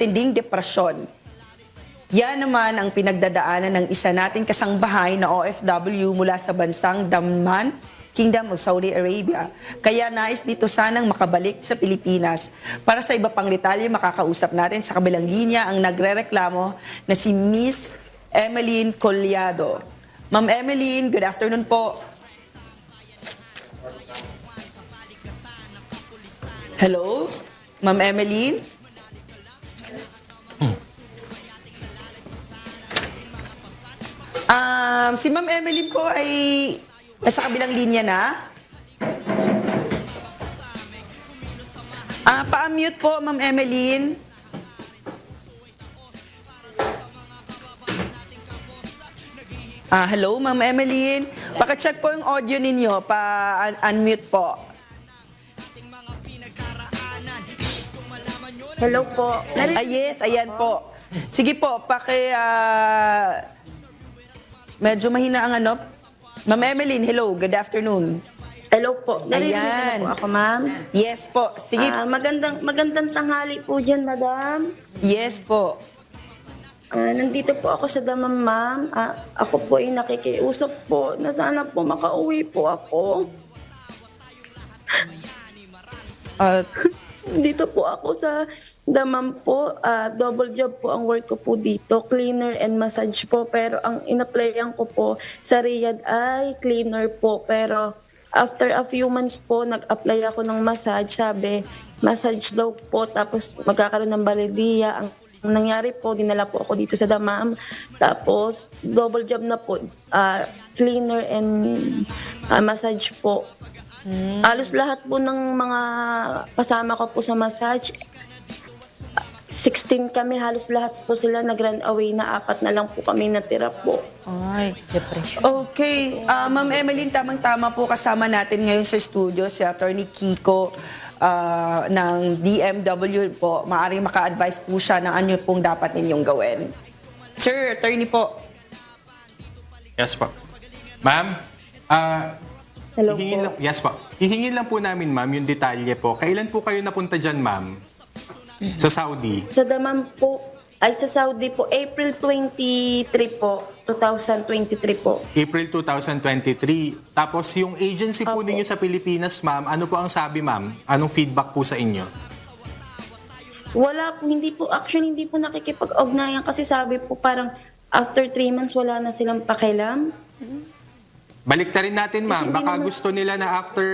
matinding depresyon. Yan naman ang pinagdadaanan ng isa nating kasangbahay na OFW mula sa bansang Daman, Kingdom of Saudi Arabia. Kaya nais dito sanang makabalik sa Pilipinas. Para sa iba pang detalye, makakausap natin sa kabilang linya ang nagrereklamo na si Miss Emeline Collado. Ma'am Emeline, good afternoon po. Hello? Ma'am Emeline? Um, si Ma'am Emeline po ay nasa kabilang linya na. Ah, pa-mute po, Ma'am Emeline. Ah, hello, Ma'am Emeline. Paka-check po yung audio ninyo, pa-unmute po. Hello po. Ah, yes, ayan po. Sige po, paki... ah, medyo mahina ang ano. Ma'am Emeline, hello, good afternoon. Hello po. Ayan. po ako, ma'am. Yes po, sige. Ah, magandang magandang tanghali po dyan, madam. yes po. Ah, nandito po ako sa damam, ma'am. Ah, ako po ay nakikiusap po na sana po makauwi po ako. Ah, Dito po ako sa damam po. Ah, double job po ang work ko po dito. Cleaner and massage po. Pero ang inaplayan ko po sa Riyadh ay cleaner po. Pero after a few months po, nag-apply ako ng massage. Sabi, massage daw po. Tapos magkakaroon ng balidiya. Ang ang nangyari po, dinala po ako dito sa damam. Tapos, double job na po. Ah, cleaner and ah, massage po. Alos lahat po ng mga kasama ko po sa massage, 16 kami, halos lahat po sila nag-run away na apat na lang po kami natira po. ay. Okay. Ah, Ma'am Emeline, tamang-tama po kasama natin ngayon sa studio si Attorney Kiko ah, ng DMW po. Maaring maka-advise po siya ng ano pong dapat ninyong gawin. Sir, Attorney po. Yes po. Ma'am, ah, Hello hihingin po. Lang, yes po. Hihingin lang po namin, ma'am, yung detalye po. Kailan po kayo napunta dyan, ma'am? Sa Saudi? Sa Daman po, ay sa Saudi po, April 23 po, 2023 po. April 2023. Tapos yung agency po Opo. ninyo sa Pilipinas, ma'am, ano po ang sabi, ma'am? Anong feedback po sa inyo? Wala po, hindi po, actually hindi po nakikipag-ugnayan kasi sabi po parang after 3 months wala na silang pakialam. Balik na rin natin, ma'am. Baka naman- gusto nila na after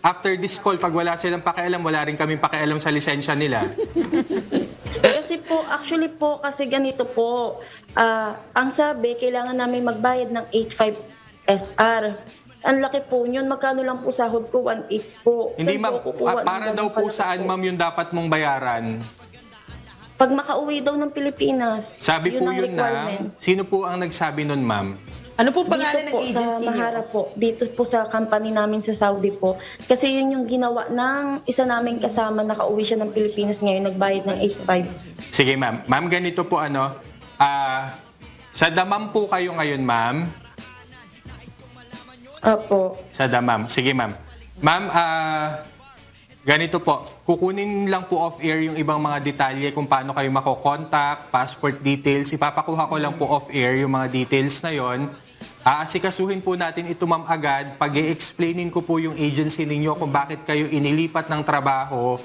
after this call, pag wala silang pakialam, wala rin kaming pakialam sa lisensya nila. Kasi po, actually po, kasi ganito po, ah, ang sabi, kailangan namin magbayad ng 8.5 SR. Ang laki po yun, magkano lang po sahod ko, 1.8 po. Hindi, ma'am. po ah, para daw po saan, ma'am, yung dapat mong bayaran? Pag makauwi daw ng Pilipinas, Sabi po ang yun na, sino po ang nagsabi nun, ma'am? Ano po pangalan ng dito po agency sa niyo? Mahara po, dito po sa company namin sa Saudi po. Kasi yun yung ginawa ng isa naming kasama, nakauwi siya ng Pilipinas ngayon, nagbayad ng 8.5. Sige, ma'am. Ma'am, ganito po ano, ah, sa damam po kayo ngayon, ma'am. Opo. Sa damam. Sige, ma'am. Ma'am, ah, ganito po. Kukunin lang po off-air yung ibang mga detalye kung paano kayo makokontakt, passport details. Ipapakuha ko lang po off-air yung mga details na yon. Aasikasuhin po natin ito, ma'am, agad. pag explainin ko po yung agency ninyo kung bakit kayo inilipat ng trabaho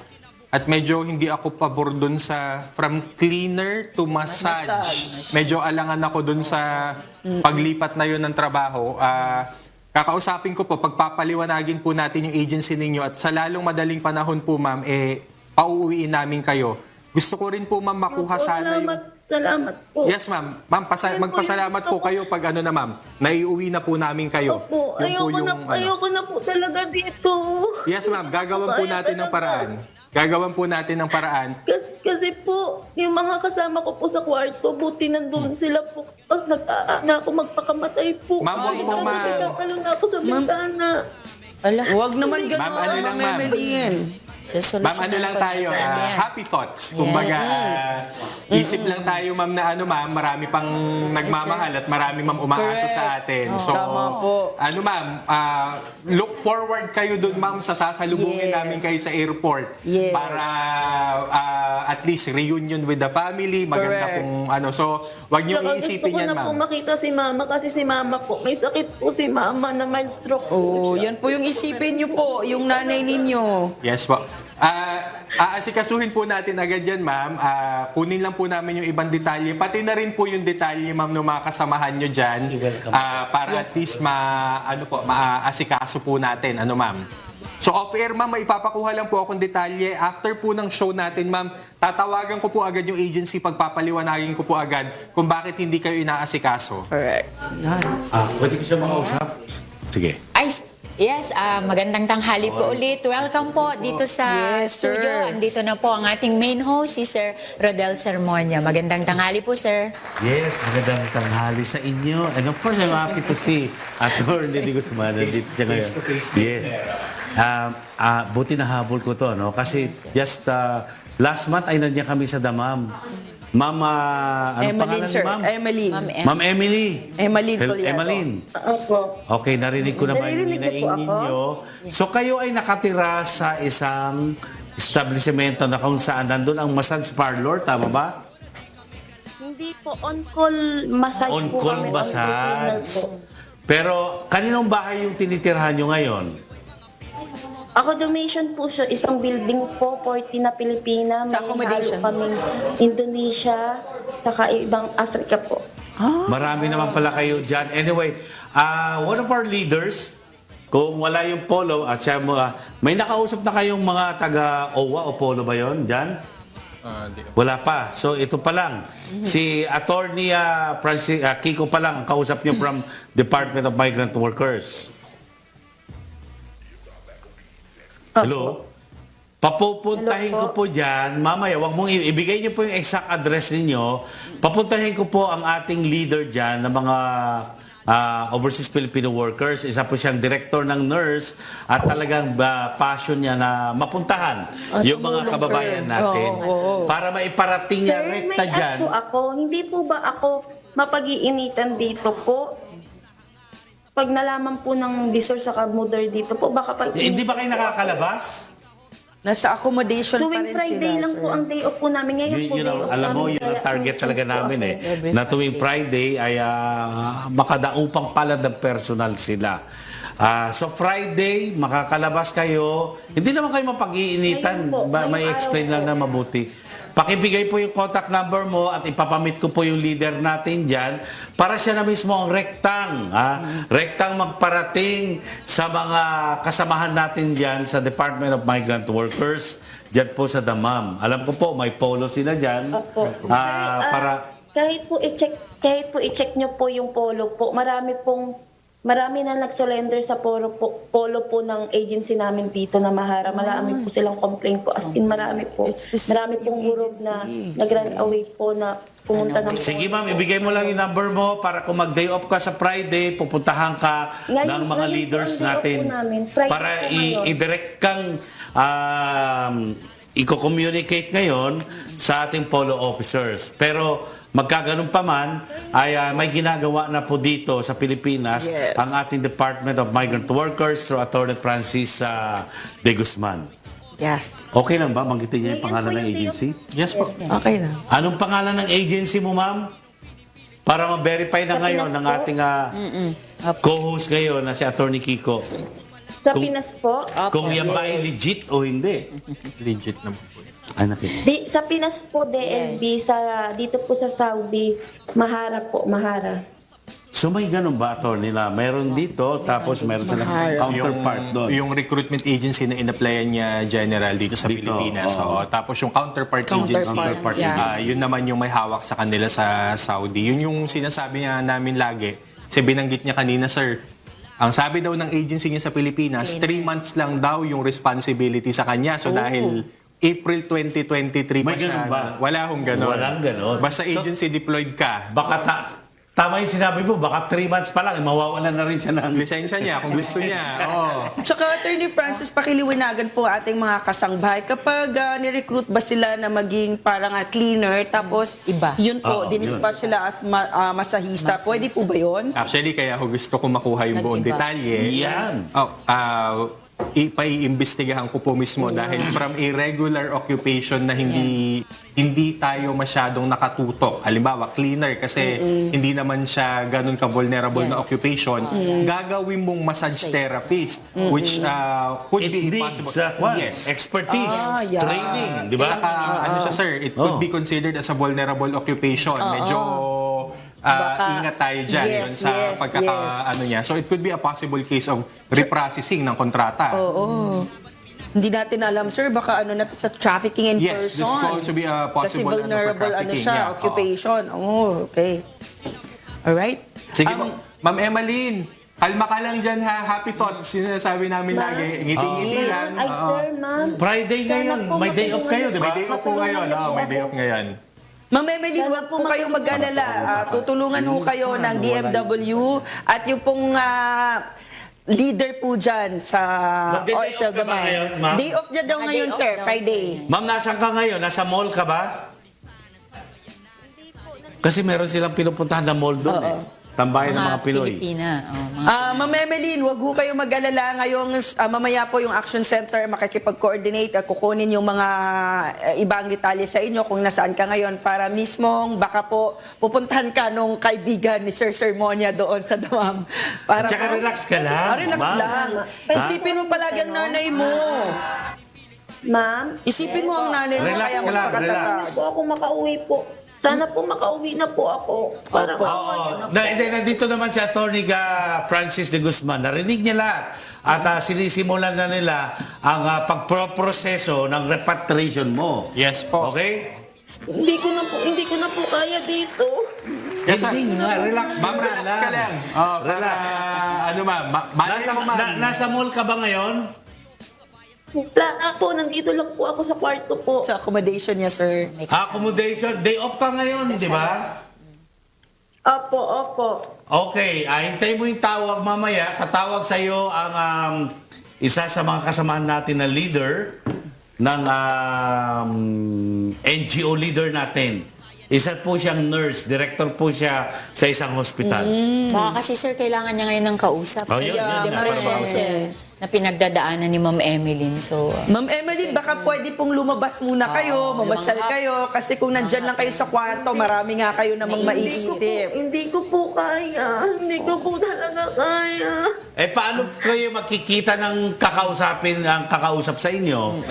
at medyo hindi ako pabor dun sa from cleaner to massage. Medyo alangan ako dun sa paglipat na yun ng trabaho. Ah, kakausapin ko po, pagpapaliwanagin po natin yung agency ninyo at sa lalong madaling panahon po ma'am, eh, pauuwiin namin kayo. Gusto ko rin po ma'am makuha sana yung... salamat, po. Yes ma'am, ma'am pasa- Ayun po magpasalamat yung po gusto ko. kayo pag ano na ma'am, naiuwi na po namin kayo. Opo, Yun ayoko, na, ano. ayoko na po talaga dito. Yes ma'am, gagawan po Ayoko natin ng talaga. paraan. Gagawan po natin ng paraan. Kasi, kasi po, yung mga kasama ko po sa kwarto, buti nandun sila po. Oh, nag-aa na ako magpakamatay po. Ma'am, Kahit huwag mo, kasi ma'am. pinapalo na ako sa Ma'am. bintana. Ala, Huwag naman Ma'am, ano lang, Ma'am ma'am? Ma'am, ano lang tayo, ah, happy thoughts. Kumbaga, ah, Isip lang tayo, ma'am, na ano, ma'am, marami pang nagmamahal at marami, ma'am, umaasa Correct. sa atin. So, Tama po. ano, ma'am, ah, look forward kayo doon, ma'am, sa sasalubungin Yes. namin kayo sa airport Yes. para ah, at least reunion with the family. Maganda Correct. kung ano. So, wag niyo Saka gusto iisipin ko yan, na po ma'am. makita si mama kasi si mama po, may sakit po si mama na mild stroke po Oh, siya. yan po yung isipin nyo po, yung nanay ninyo. Yes po. Ah, aasikasuhin po natin agad yan, ma'am. Ah, kunin lang po namin yung ibang detalye. Pati na rin po yung detalye, ma'am, ng mga kasamahan nyo dyan. Ah, para at least ma, ano po, maasikaso po natin. Ano, ma'am? So off-air, ma'am, may ipapakuha lang po akong detalye. After po ng show natin, ma'am, tatawagan ko po agad yung agency, pagpapaliwanagin ko po agad kung bakit hindi kayo inaasikaso. Correct. Ah, pwede ko siya makausap? Sige. Yes, ah, magandang tanghali po ulit. Welcome po dito sa Yes, sir. studio. Andito na po ang ating main host, si Sir Rodel Sermonia. Magandang tanghali po, sir. Yes, magandang tanghali sa inyo. And of course, I'm happy to see Atty. Di Guzman nandito siya ngayon. Yes. Um, ah, buti na habol ko to, no? Kasi just uh, last month ay nandiyan kami sa Damam. Ma'am, ah, anong Emmeline, pangalan sir. ni ma'am? Emily. Ma'am Em- Ma'am Emily. Emmeline Hel- Poliado. Emmeline. Opo. Okay, narinig ko naman yung Naririnig niyo po hinaing ako? ninyo. So kayo ay nakatira sa isang establishmento na kung saan nandun ang massage parlor, tama ba? Hindi po, on-call massage po On-call kami. On-call cleaner massage. po. Pero kaninong bahay yung tinitirhan nyo ngayon? Ako donation po siya, isang building po, 40 na Pilipina. Sa May accommodation. halo kaming Indonesia, saka ibang Africa po. Marami naman pala kayo dyan. Anyway, ah, one of our leaders, kung wala yung polo, at siya mo, ah, may nakausap na kayong mga taga-OWA o polo ba yon dyan? Wala pa. So ito pa lang. Si Attorney ah, Francis, ah, Kiko pa lang ang kausap niyo from Department of Migrant Workers. Hello? Papupuntahin ko po dyan, mamaya, wag mong i- ibigay niyo po yung exact address ninyo. Papuntahin ko po ang ating leader dyan ng mga ah, overseas Filipino workers. Isa po siyang director ng nurse at talagang ba, passion niya na mapuntahan yung mga tumulong, kababayan sir. natin Oo, oo, oo. para maiparating niya Sir, may rekta dyan. ask po ako, hindi po ba ako mapag-iinitan dito po? Pag nalaman po ng visor sa mother dito po, baka pag Eh, Hindi ba kayo nakakalabas? Nasa accommodation pa Tuwing rin Friday sila, lang sir. po ang day off po namin. Ngayon Yun, po yun day ang, off alam mo, namin. yun ang kaya target may talaga chance po namin eh. Na tuwing Friday ay ah, makadaupang palad ng personal sila. Ah, so Friday, makakalabas kayo. Hindi naman kayo mapag-iinitan. Po, Ba- may explain lang na mabuti. Pakibigay po yung contact number mo at ipapamit ko po yung leader natin dyan para siya na mismo ang rektang. Ha? Rektang magparating sa mga kasamahan natin dyan sa Department of Migrant Workers dyan po sa Damam. Alam ko po, may polo sila dyan. Opo. Ah, para kahit po i-check kahit po i-check nyo po yung polo po, marami pong marami na nag-surrender sa polo po, polo po ng agency namin dito na Mahara. Marami po silang complaint po. As in, marami po. Marami pong group na nag-run away po na pumunta ng Sige ma'am, ibigay mo lang yung number mo para kung mag-day off ka sa Friday, pupuntahan ka Ngayon- ng mga ngayon leaders po ang day off natin po namin. Friday para po i- ngayon. i-direct kang um, i-communicate ngayon sa ating polo officers. Pero magkaganon pa man, ay ah, may ginagawa na po dito sa Pilipinas Yes. ang ating Department of Migrant Workers through Attorney Francis ah, De Guzman. Yeah. Okay lang ba? Manggitin niya yung pangalan ng agency? Yes po. Okay na. Anong pangalan ng agency mo, ma'am? Para ma-verify na Sa ngayon Pinas ng po. ating ah, co-host ngayon na si Attorney Kiko. Sa Kung- Pinas po, Kung yan ba ay legit o hindi. Legit naman po. Ay, nakita. di, sa Pinas po, DLB, sa, dito po sa Saudi, Mahara po, Mahara. So may ganun ba, Attorney, na meron dito, tapos meron silang counterpart doon. Yung recruitment agency na in-applyan niya general dito sa Dito, Pilipinas. oo. Oo. Tapos yung counterpart, Counterpart, agency, Counterpart ah, agency. yun naman yung may hawak sa kanila sa Saudi. Yun yung sinasabi niya namin lagi. Kasi binanggit niya kanina, sir, ang sabi daw ng agency niya sa Pilipinas, three months lang daw yung responsibility sa kanya. So dahil April 2023 pa May siya. ganun ba? Wala hong ganon. Walang ganon. Basta So- agency deployed ka. Baka ta- tama yung sinabi mo, baka 3 months pa lang, eh, mawawalan na rin siya ng Lisensya niya kung gusto niya. Oo. Tsaka Attorney Francis, pakiliwanagan po ating mga kasangbahay. Kapag ah, ni-recruit ba sila na maging parang ah, cleaner, tapos Iba. yun po, Oo, dinispatch sila as ma- ah, masahista. Masahista. Pwede po ba yun? Actually, kaya ako gusto ko makuha yung buong Nag-iba. detalye. Yan. Oh, ah, ipaiimbestigahan ko po mismo dahil from a regular occupation na hindi hindi tayo masyadong nakatutok. Halimbawa, cleaner kasi hindi naman siya ganun ka-vulnerable na Yes. occupation. Gagawin mong massage therapist which ah, could It be needs impossible. uh, what? yes. expertise, Ah, yeah. training, di ba? Saka, ano siya, sir, it could Oh. be considered as a vulnerable occupation. Medyo ah, Baka- ingat tayo dyan Yes, yun sa yes, pagkaka, yes. ano niya. So it could be a possible case of reprocessing ng kontrata. Oo. Hindi natin alam, sir, baka ano na sa trafficking in Yes, this person. could also be a Kasi possible, ano, for vulnerable ano, trafficking, siya, yeah. Oo. occupation. Oh, okay. Alright. Sige Um, po. Ma'am Emmeline, kalma ka lang dyan ha. Happy thoughts. Sinasabi namin Ma'am? lagi. Ngiti-ngiti Yes, lang. ay sir, ma'am. Friday ngayon, may day off kayo, di ba? May day off po ngayon. Oo, may day off ngayon. Ma'am Emeline, huwag po kayong mag-alala. Ah, tutulungan ho kayo ng DFW at yung pong ah, leader po dyan sa ngayon, ma'am? Day off niya daw ngayon, sir, Friday. Ma'am, nasan ka ngayon? Nasa mall ka ba? Kasi meron silang pinupuntahan na mall doon eh. Tambayan ng mga Pinoy. Pilipina. Oh, mga Ah, Ma'am Emeline, huwag ho kayong mag-alala. Ngayong ah, mamaya po yung Action Center makikipag-coordinate at kukunin yung mga eh, ibang detalye sa inyo kung nasaan ka ngayon para mismong baka po pupuntahan ka nung kaibigan ni Sir Sermonia doon sa Damam. Para Tsaka po- relax ka lang, Ah, relax ma'am. lang. Isipin mo palagi ang nanay mo. Ma'am, Isipin mo ang nanay mo Relax kaya ka lang, magpakatatag. relax. po ako makauwi po. Sana po makauwi na po ako. Para Opo. Oo. Na, hindi, nandito naman si Atty. ka Francis de Guzman. Narinig niya lahat. At ah, sinisimulan na nila ang ah, pagproproseso ng repatriation mo. Yes po. Okay? Hindi ko na po, hindi ko na po kaya dito. Yes. Hindi nga, relax Ma'am, ka relax ka lang. Oh, para, Relax. ano ma'am, ma- malay Nasa, mo, ma'am. na- nasa mall ka ba ngayon? Wala po, nandito lang po ako sa kwarto po. Sa accommodation niya, sir. may kasama. Accommodation. Day off ka ngayon, di ba? Opo, opo. Okay, ah, hintayin mo yung tawag mamaya. Tatawag sa iyo ang um, isa sa mga kasamahan natin na leader ng um, NGO leader natin. Isa po siyang nurse, director po siya sa isang hospital. Baka kasi sir, kailangan niya ngayon ng kausap. Oh, yun, yun, yung yun, depression, para sir, na pinagdadaanan ni Ma'am Emeline. So, uh, Ma'am Emeline, baka pwede pong lumabas muna kayo, mamasyal kayo, kasi kung nandyan lang kayo sa kwarto, marami nga kayo namang Hindi ko po, maiisip. hindi ko po kaya. Hindi ko po talaga kaya. Eh paano kayo makikita ng kakausapin ang kakausap sa inyo?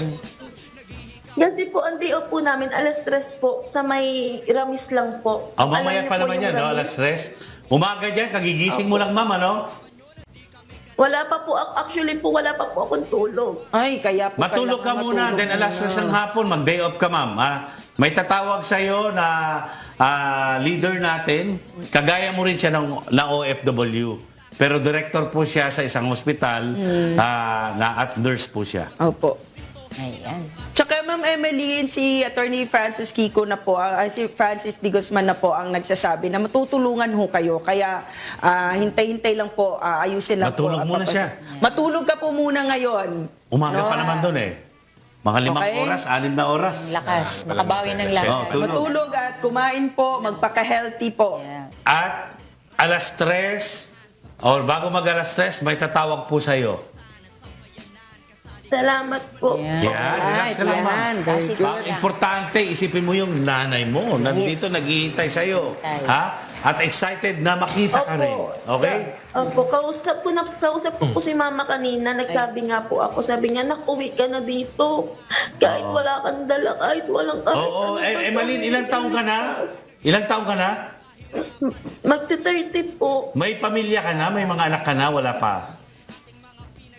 Kasi po, ang day off po namin, alas tres po, sa may ramis lang po. Ah, mamaya Alam niyo pa po naman yung yan, no? ramis? alas stress. Umaga dyan, kagigising mo lang mama, no? Wala pa po, ako- actually po, wala pa po akong tulog. Ay, kaya po Matulog ka kailangan muna, matulog then alas muna. 3 ng hapon, mag-day off ka, ma'am. Ha? May tatawag sa iyo na ah, leader natin. Kagaya mo rin siya ng, ng OFW. Pero director po siya sa isang hospital ah, na at nurse po siya. Opo. ayan. Ma'am Emeline, si Attorney Francis Kiko na po, ang- ay, si Francis Di Guzman na po ang nagsasabi na matutulungan ho kayo. Kaya ah, hintay-hintay lang po, ah, ayusin lang Matulog po. muna Papas- siya. Matulog ka po muna ngayon. Umaga No? pa naman doon eh. Mga limang Okay. oras, anim na oras. Lakas, makabawi ng Oh, lakas. tulog. Matulog at kumain po, magpaka-healthy po. Yeah. At alas 3, or bago mag alas 3, may tatawag po sa iyo. Salamat po. Yan. Relax ka lang, ma'am. very good. Importante, isipin mo yung nanay mo. Nandito, naghihintay sa'yo. Ha? At excited na makita ka rin. Okay? Opo, kausap ko na kausap ko po si mama kanina, nagsabi nga po ako, sabi niya, nakuwi ka na dito. Kahit wala kang dala, kahit walang kahit Oo, ano, eh, basta Emalin, ilang bigyan taong ka na? ligtas. Ilang taong ka na? Magti-30 po. May pamilya ka na? May mga anak ka na? Wala pa?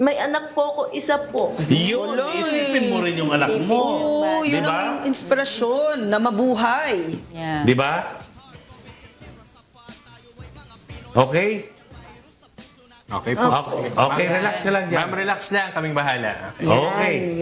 May anak po ako, isa po. Yun, Wala isipin mo rin yung anak Isipin mo. Oo, yun Diba? ang inspirasyon na mabuhay. Yeah. Di ba? Okay? Okay po. Okay, okay relax ka lang dyan. Ma'am, relax lang. Kaming bahala. Okay. Okay. Yan,